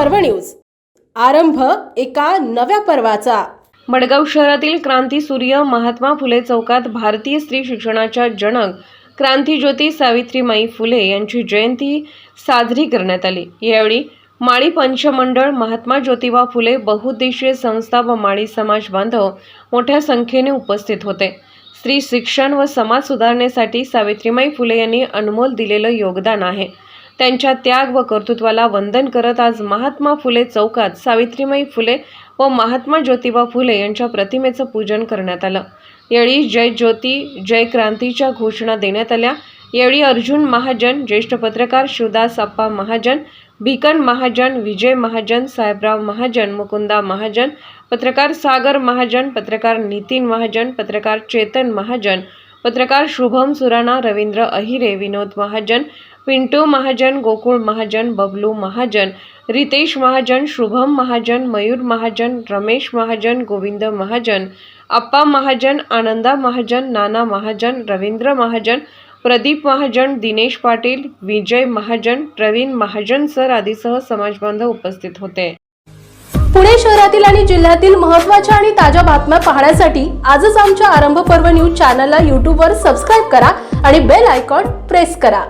पर्व न्यूज. आरंभ एका नव्या पर्वाचा. मडगाव शहरातील क्रांती सूर्य महात्मा फुले चौकात भारतीय स्त्री शिक्षणाच्या जनक क्रांतीज्योती सावित्रीमाई फुले यांची जयंती साजरी करण्यात आली. यावेळी माळी पंचमंडळ महात्मा ज्योतिबा फुले बहुउद्देशीय संस्था व माळी समाज बांधव मोठ्या संख्येने उपस्थित होते. स्त्री शिक्षण व समाज सुधारणेसाठी सावित्रीमाई फुले यांनी अनमोल दिलेलं योगदान आहे. त्यांच्या त्याग व कर्तृत्वाला वंदन करत आज महात्मा फुले चौकात सावित्रीमाई फुले व महात्मा ज्योतिबा फुले यांच्या प्रतिमेचं पूजन करण्यात आलं. यावेळी जय ज्योती जय क्रांतीच्या घोषणा देण्यात आल्या. यावेळी अर्जुन महाजन ज्येष्ठ पत्रकार शिवदास अप्पा महाजन भिकन महाजन विजय महाजन साहेबराव महाजन मुकुंदा महाजन पत्रकार सागर महाजन पत्रकार नितीन महाजन पत्रकार चेतन महाजन पत्रकार शुभम सुराणा रवींद्र अहिरे विनोद महाजन पिंटू महाजन गोकुळ महाजन बबलू महाजन रितेश महाजन शुभम महाजन मयूर महाजन रमेश महाजन गोविंद महाजन अप्पा महाजन आनंदा महाजन नाना महाजन रवींद्र महाजन प्रदीप महाजन दिनेश पाटील विजय महाजन प्रवीण महाजन सर आदीसह समाजबांधव उपस्थित होते. पुणे शहरातील आणि जिल्ह्यातील महत्त्वाच्या आणि ताज्या बातम्या पाहण्यासाठी आजच आमच्या आरंभ पर्व न्यूज चॅनलला यूट्यूबवर सबस्क्राईब करा आणि बेल आयकॉन प्रेस करा.